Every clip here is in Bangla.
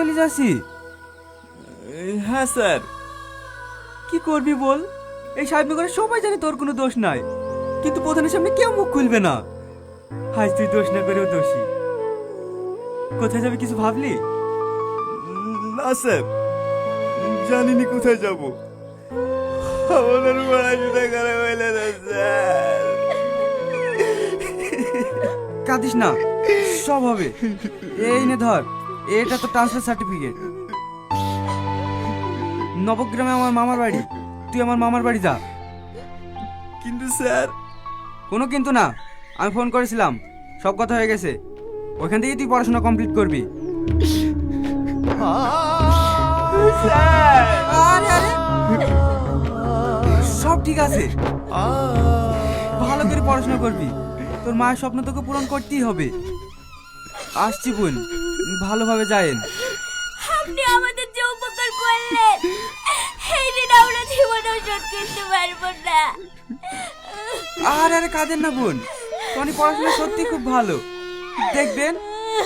চলে যাচ্ছি। হ্যাঁ স্যার। কি করবি বল? এই সাহেবনগরে সবাই জানে তোর কোনো দোষ নাই। কিন্তু প্রধানের সামনে কেউ মুখ খুলবে না। আজ তুই দোষ না করেও দোষী। কোথায় যাবে কিছু ভাবলি? না স্যার। জানিনি কোথায় যাব। আমাদের পড়াশোনা করা হইলে না স্যার। কাঁদিস না। সব হবে। এই নে ধর। এটা তো ট্রান্সফার সার্টিফিকেট নবগ্রামে আমার মামার বাড়ি। তুই আমার মামার বাড়ি যা। কিন্তু স্যার। কোনো কিন্তু না। আমি ফোন করেছিলাম। সব কথা হয়ে গেছে। ওইখান থেকে তুই পড়াশোনা কমপ্লিট করবি। স্যার আরে আরে। সব ঠিক আছে। ভালো করে পড়াশোনা করবি। তোর মায়ের স্বপ্ন তোকে পূরণ করতেই হবে। আসছি বোন ভালোভাবে যায়েন। আপনি আমাদের যে উপকার করলেন এই ঋণ আমরা জীবনেও শোধ করতে পারব না। আর আরে কাঁদেন না বোন। টনি পড়াশোনা সত্যি খুব ভালো। দেখবেন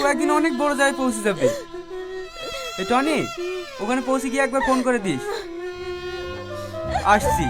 ও একদিন অনেক বড় জায়গায় পৌঁছে যাবে। এ টনি ওখানে পৌঁছে গিয়ে একবার ফোন করে দিস। আসছি।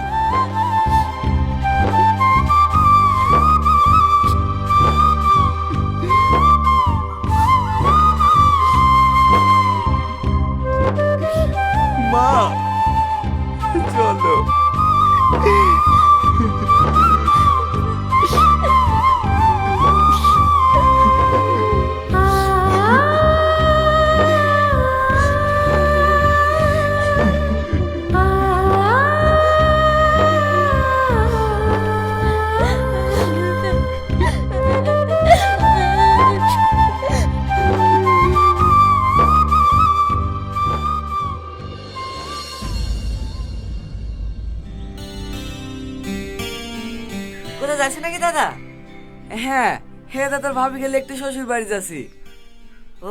হ্যাঁ হে দাদার ভাবি গেলে একটু শ্বশুর বাড়ি যাচ্ছি।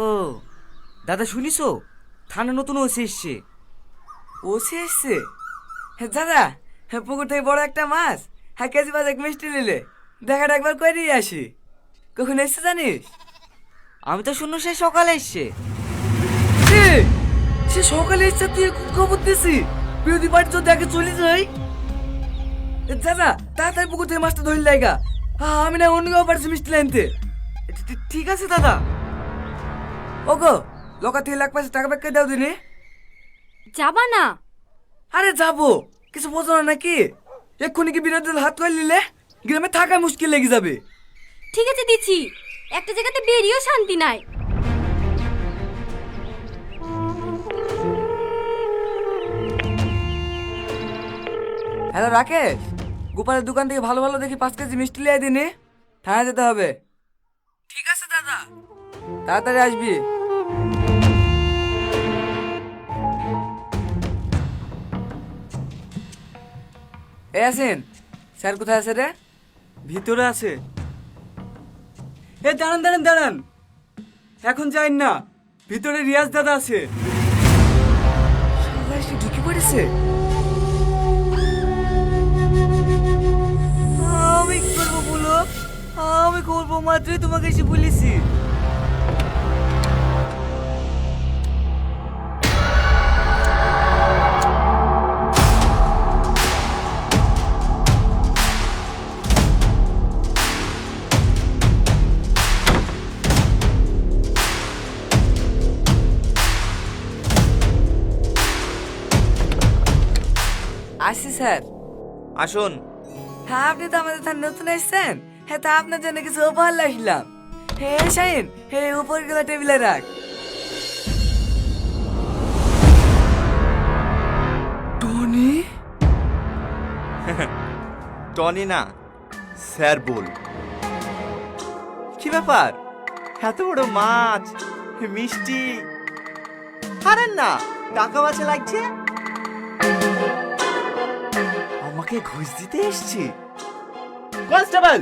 ও, দাদা শুনিছো? থানা নতুন ওসি এসছে। ওসি এসছে? হ্যাঁ দাদা হ্যাঁ পুকুর থেকে বড় একটা মাছ। হ্যাঁ কেজি মাছ এক মিষ্টি নিলে। দেখাটা একবার করে দিয়ে আসি। কখন এসছে জানিস? আমি তো শুনলো সে সকালে এসছে। সে সকালে এসছে তুই এখন খবর দিছি। বিরোধী বাড়ি তো দেখে চলে যাই। দাদা, তাড়াতাড়ি পুকুর থেকে মাছটা ধরলে লাগা আমি না অন্য কেউ পারছি মিষ্টি লাইনতে ঠিক আছে দাদা। ওগো লোকা থেকে লাখ পাঁচ টাকা ব্যাগ দাও দিনে। যাবা না? আরে যাব। কিছু বোঝো না নাকি? এক্ষুনি কি দল হাত করে নিলে? গ্রামে থাকা মুশকিল লেগে যাবে। ঠিক আছে দিচ্ছি। একটা জায়গাতে বেরিয়েও শান্তি নাই। হ্যালো রাকেশ। গোপালের দোকান থেকে ভালো ভালো দেখি পাঁচ কেজি মিষ্টি লিয়ে দিনে। থানায় যেতে হবে। ঠিক আছে দাদা। তাড়াতাড়ি আসবি। এ আসেন স্যার কোথায় আছে রে? ভিতরে আছে। এ দাঁড়ান দাঁড়ান দাঁড়ান। এখন যাই না। ভিতরে রিয়াজ দাদা আছে। ঢুকে পড়েছে। আমি করব মাত্রই তোমাকে এসে বলেছি। আসি স্যার। আসুন। হ্যাঁ আপনি তো আমাদের নতুন এসেছেন। হ্যাঁ তা আপনার জন্য কিছু উপহার আসলাম হে শাইন হে উপরগুলো টেবিলে রাখ। টনি? টনি না স্যার বল। কি ব্যাপার? এত বড় মাছ মিষ্টি। আরে না টাকা বাঁচা লাগছে? আমাকে ঘুষ দিতে এসছি। কনস্টেবল!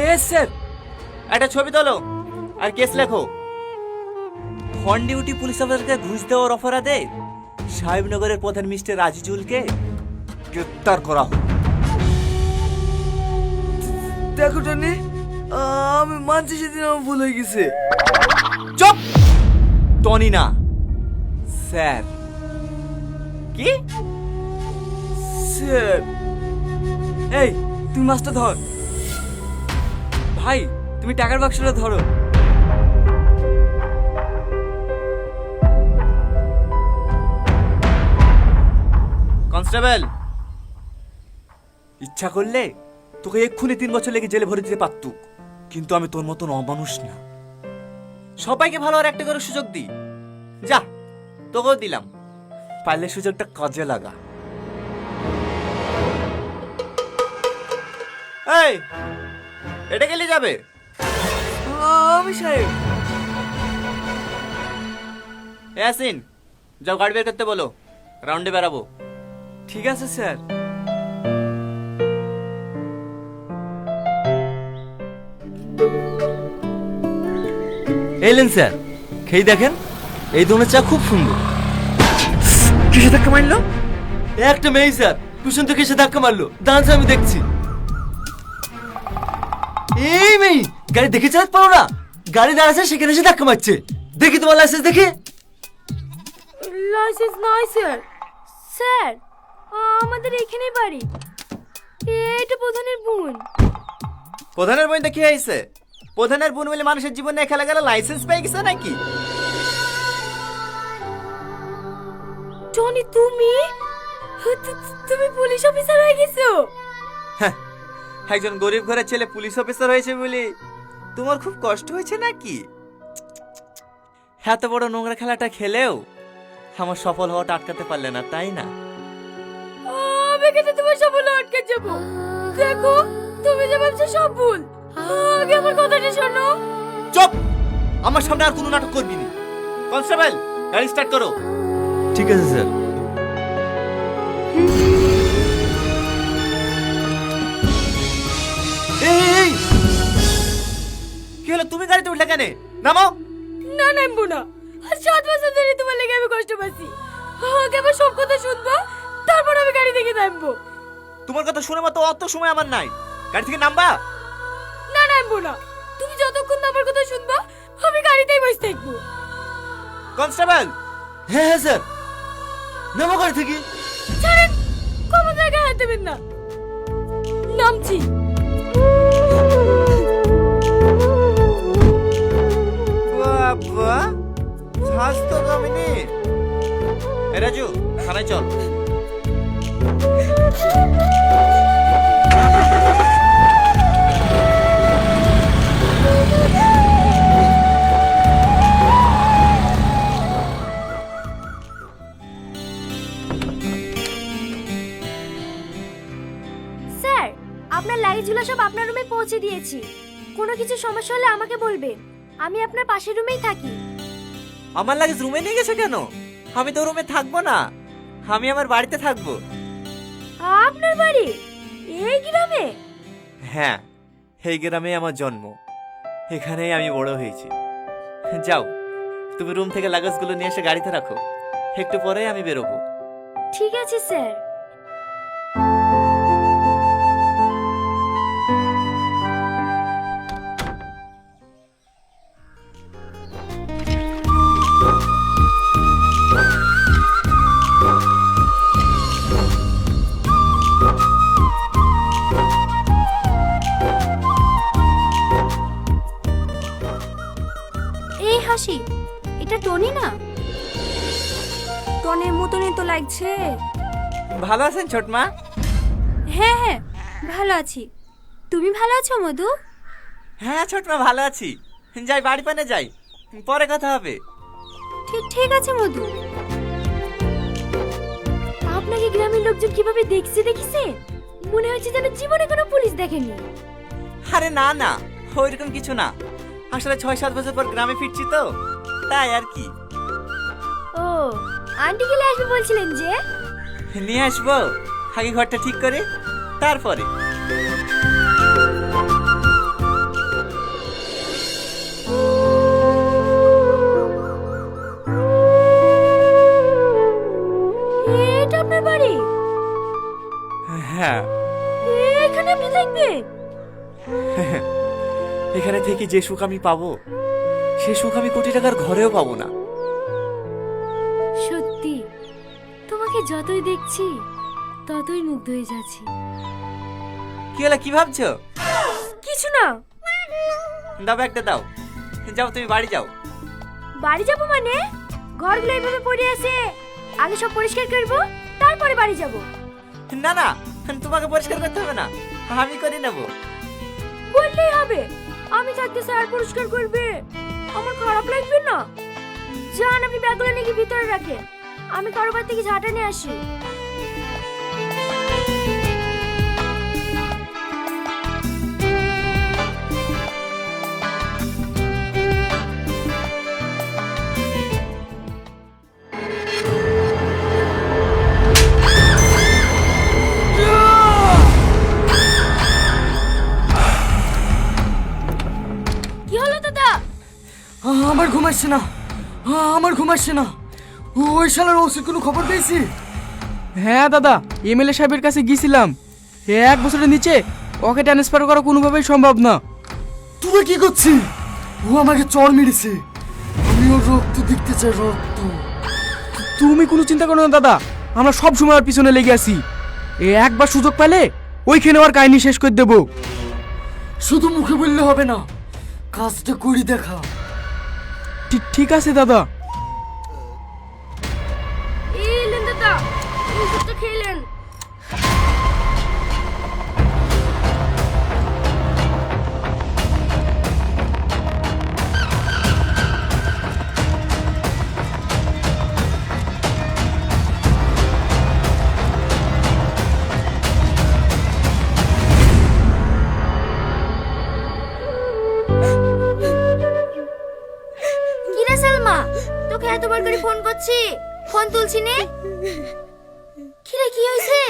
এ স্যার। একটা ছবি তোলো আর কেস লেখো। ফন ডিউটি পুলিশ অফিসারকে ঘুষ দেওয়ার অপরাধে সাহেবনগরের প্রধান মিস্টার রাজিজুলকে গ্রেপ্তার করা হোক। দেখো টনি আমি মানছি সেদিন আমার ভুল হয়ে গেছে। চুপ! টনি না। স্যার। কি? স্যার। এই তুমি মাছটা ধর। ভাই তুমি টাকার বাক্সটা ধরো। কনস্টেবল। ইচ্ছা করলে তোকে এক্ষুনি তিন বছর লেগে জেলে ভরে দিতে পারতুক কিন্তু আমি তোর মতন অমানুষ না। সবাইকে ভালো আর একটা করে সুযোগ দিই। যা তোকেও দিলাম। পারলে সুযোগটা কাজে লাগা। এই এটা গেলে যাবে। আমি সাহেব। ইয়াসিন যাও গাড়ি বের করতে বলো। রাউন্ডে বেরাবো ঠিক আছে স্যার। এলেন স্যার। খেয়ে দেখেন এই ধরনের চা খুব সুন্দর। কিসে ধাক্কা মারলো? একটা মেয়ে স্যার। কুসুন তো কিসে ধাক্কা মারলো। দাঁড়ান আমি দেখছি। এই মেয়ে গাড়ি দেখে চালাতে পারো না। গাড়ি দাঁড়াচ্ছে সেখানে এসে ধাক্কা মারছে। দেখি তোমার লাইসেন্স দেখি। লাইসেন্স নয় স্যার স্যার আমাদের এখানেই বাড়ি। এটা প্রধানের বোন। প্রধানের বইতে কি হয়েছে? প্রধানের বোন বলে মানুষের জীবনে খেলা গেলে লাইসেন্স পেয়ে গেছে নাকি? টনি তুমি? তু- তুমি পুলিশ অফিসার হয়ে গেছো? হ্যাঁ, একজন গরিব ঘরের ছেলে পুলিশ অফিসার হয়েছে বলে তোমার খুব কষ্ট হয়েছে নাকি? এত বড় নোংরা খেলাটা খেলেও আমার সফল হওয়াটা আটকাতে পারলে না তাই না? আমি কেন তোমার সব ভুল আটকে যাব। দেখো তুমি যে ভাবছ সব ভুল। আগে আমার কথাটা শোনো। চুপ! আমার সামনে আর কোনো নাটক করবি না। কনস্টেবল গাড়ি স্টার্ট করো। ঠিক আছে স্যার। কি হলো তুমি গাড়িতে উঠলে কেন? নামো না নামবো না। আর সাত বছর ধরে তোমার লেগে আমি কষ্ট পাচ্ছি। আগে আমার সব কথা শুনব তারপর আমি গাড়ি থেকে নামবো। তোমার কথা শুনে মতো অত সময় আমার নাই। গাড়ি থেকে নামবা। না নামবো না। তুমি যতক্ষণ না আমার কথা শুনবা আমি গাড়িতেই বসে থাকব। কনস্টেবল। হ্যাঁ হ্যাঁ স্যার। নামো গাড়ি থেকে। ছাড়েন কমন জায়গায় হাত দেবেন না। নামছি। স্বাস্থ্য কমেনি এ রাজু, থানায় চল। স্যার, আপনার লাগেজগুলো সব আপনার রুমে পৌঁছে দিয়েছি। কোনো কিছু সমস্যা হলে আমাকে বলবেন। আমি আপনার পাশের রুমেই থাকি। আমার লাগেজ রুমে নিয়ে গেছো কেন? আমি তো রুমে থাকব না। আমি আমার বাড়িতে থাকব। আপনার বাড়ি? এই গ্রামে? হ্যাঁ এই গ্রামে আমার জন্ম। এখানেই আমি বড় হয়েছি। যাও তুমি রুম থেকে লাগেজগুলো নিয়ে এসে গাড়িতে রাখো। একটু পরেই আমি বেরোবো। ঠিক আছে স্যার। লাগছে? ভালো আছেন ছোটমা? হ্যাঁ হ্যাঁ ভালো আছি। তুমি ভালো আছো মধু? হ্যাঁ ছোটমা ভালো আছি। যাই বাড়ি পানে যাই। পরে কথা হবে। ঠিক ঠিক আছে মধু। আপনাকে গ্রামের লোকজন কীভাবে দেখছে দেখিছে? মনে হচ্ছে যেন জীবনে কোনো পুলিশ দেখেনি। আরে না না ওইরকম কিছু না। আসলে ছয় সাত বছর পর গ্রামে ফিরছি তো। তাই আর কি। ও আন্টি গেলে আসবে বলছিলেন যে? নিয়ে আসব। আগে ঘরটা ঠিক করে তারপরে। এটা আপনার বাড়ি? হ্যাঁ। এখানে আপনি থাকবেন? এখানে থেকে যে সুখ আমি পাবো সে সুখ আমি কোটি টাকার ঘরেও পাবো না। যতই দেখছি ততই মুগ্ধ হয়ে যাচ্ছি। কি হলো কি ভাবছ? কিছু না। দাও একটা দাও। যাও তুমি বাড়ি যাও। বাড়ি যাব মানে? ঘরগুলো এভাবে পড়ে আছে। আগে সব পরিষ্কার করব তারপরে বাড়ি যাব। না না তোমাকে পরিষ্কার করতে হবে না। আমি করে নেব। বললেই হবে। আমি থাকতে স্যার পরিষ্কার করবে। আমার খারাপ লাগবে না। যান আপনি ব্যাগগুলো নাকি ভিতরে রাখেন। আমি কারোবার থেকে ঝাঁটা নিয়ে আসি। কি হলো দাদা? আমার ঘুম আসছে না। আমার ঘুম আসছে না। ওই শালার ওষুধ কোনো খবর পেয়েছি? হ্যাঁ দাদা এমএলএ সাহেবের কাছে গিয়েছিলাম। এক বছরের নিচে ওকে ট্রান্সফার করা কোনোভাবেই সম্ভব না। তুই কি করছিস? ও আমাকে চড় মেরেছে। আমি ওর রক্ত দেখতে চাই রক্ত। তুমি কোনো চিন্তা করো না দাদা আমরা সব সময় ওর পিছনে লেগে আছি। এ একবার সুযোগ পেলে ওইখানে ওর কাহিনী শেষ করে দেবো। শুধু মুখে বললে হবে না কাজটা করি দেখা। ঠিক আছে দাদা। খেলেন। কিরে সালমা তোকে করে ফোন করছি? ফোন তুলছি নে। কিরে কি হয়েছে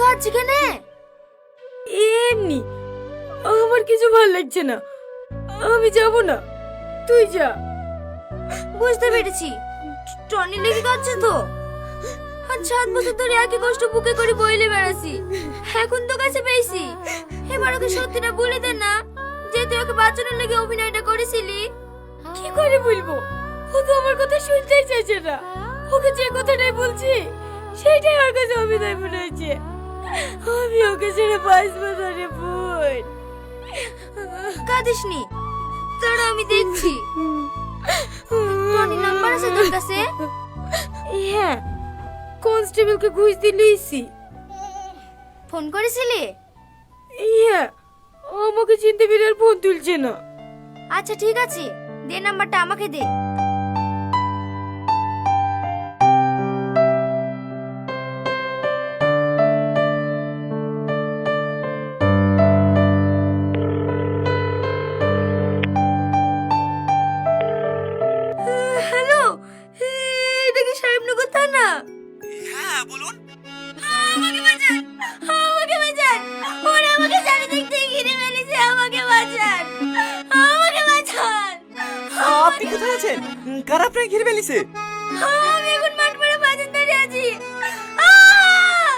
কাঁদছি কেনে? এমনি। আমার কিছু ভালো লাগছে না। আমি যাব না। তুই যা। বুঝতে পেরেছি। টনি লেগে কাঁদছে তো। আর সাত বছর ধরে একই কষ্ট বুকে করে বইলে বেড়াছি এখন তো কাছে পেয়েছি। এবার ওকে সত্যিটা বলে দে না যে তুই ওকে বাঁচানোর লেগে অভিনয়টা করেছিলি। কি করে বলব? ও তো আমার কথা শুনতেই চাইছে না। ওকে যে কথাটাই বলছি সেইটাই ওর কাছে অভিনয় মনে হয়েছে আমি ওকে ছেড়ে বাঁচবো না রে বোন। কাঁদিসনি। তারা আমি দেখছি। টনি নাম্বার আছে তোর কাছে? হ্যাঁ কনস্টেবলকে ঘুষ দিলেইছি ফোন করেছিলি? হ্যাঁ আমাকে চিনতে পেরে আর ফোন তুলছে না। আচ্ছা ঠিক আছে। দে নাম্বারটা আমাকে দে। কার আপনাকে ঘিরে ফেলিছে? আমি এখন মাঠ পড়ে বাজার দাঁড়িয়ে আছি। আহ!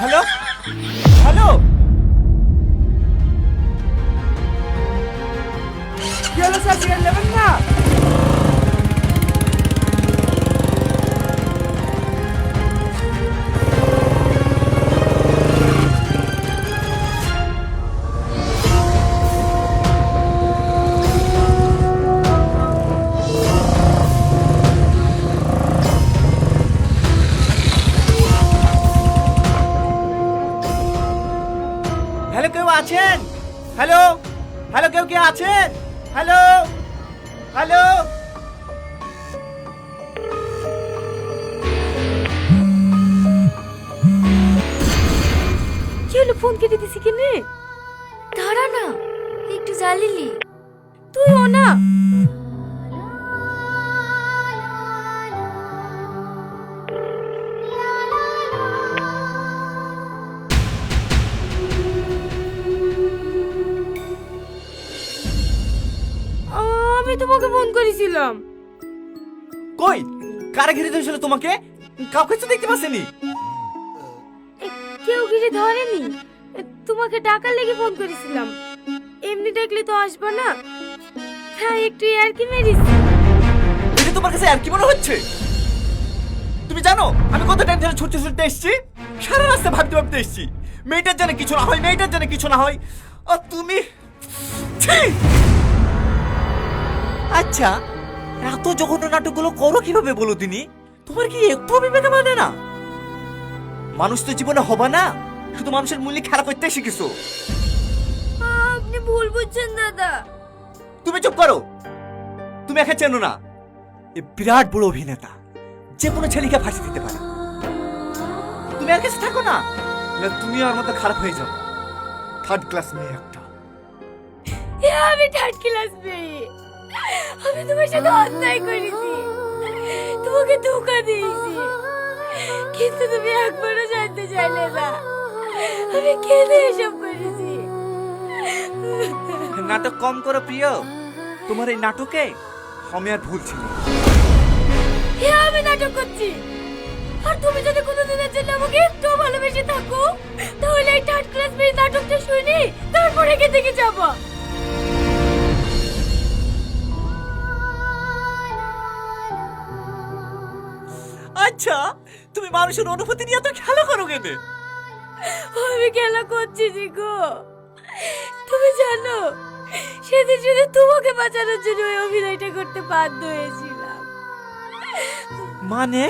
হ্যালো? হ্যালো? কি হলো স্যার সিগারেট নেবেন না? আছেন? হ্যালো? হ্যালো, কেউ কে আছেন? হ্যালো? হ্যালো? কি হলো ফোন কেটে দিছি কেনে? দাঁড়া না, একটু জ্বালিলি তুই ও না। তোমাকে ফোন করেছিলাম। কই? কারা ঘিরে ধরেছিল তোমাকে? কাউকে তো দেখতে পাচ্ছেনি। কেউ ঘিরে ধরেনি। তোমাকে টাকার লেগে ফোন করেছিলাম। এমনি দেখলে তো আসবে না। হ্যাঁ একটু আর কি মেরিস এটা তোমার কাছে আর কি মনে হচ্ছে? তুমি জানো আমি কত টেনশনে ছুটতে ছুটতে এসেছি? সারা রাস্তা ভাবতে ভাবতে এসেছি। মেয়েটার জন্য কিছু না হয় মেয়েটার জন্য কিছু না হয়। আর তুমি ছি! আচ্ছা এত জঘন্য নাটকগুলো করো কীভাবে বলো তিনি? তোমার কি একটু বিবেকে মানে না? মানুষ তো জীবনে হবে না শুধু মানুষের মূল্য খেলা করতে শিখেছো। আপনি ভুল বুঝছেন দাদা। তুমি চুপ করো। তুমি একা চেনো না। এ বিরাট বড় অভিনেতা যে কোনো ছেলেকে ফাঁসি দিতে পারে। তুমি আর কাছে থাকো না। না তুমি আর মতো খারাপ হয়ে যাবে থার্ড ক্লাস মেয়ে একটা। আমি থার্ড ক্লাস মেয়ে। আমি তোমার সাথে অন্যায় করেছি। তোমাকে ধোকা দিয়েছি। কিন্তু তুমি একবারও জানতে চাইলে না। আমি কেঁদে এসব করেছি। নাটক কম করো প্রিয়। তোমার এই নাটকে আমি আর ভুল ছিল আমি নাটক করছি। আর তুমি যদি কোনোদিনের জন্য আমাকে একটু ভালোবেসে থাকো তাহলে এই থার্ড ক্লাস মেয়ে নাটকটা শুনি তারপরে কে দেখে যাব। আচ্ছা তুমি মানুষের অনুভূতি নিয়ে তো খেলা করো কেনে? আমি খেলা করছি জি গো। তুমি জানো সেদিন শুধু তোমাকে বাঁচানোর জন্য ওই অভিনয়টা করতে বাধ্য হয়েছিলাম। মানে?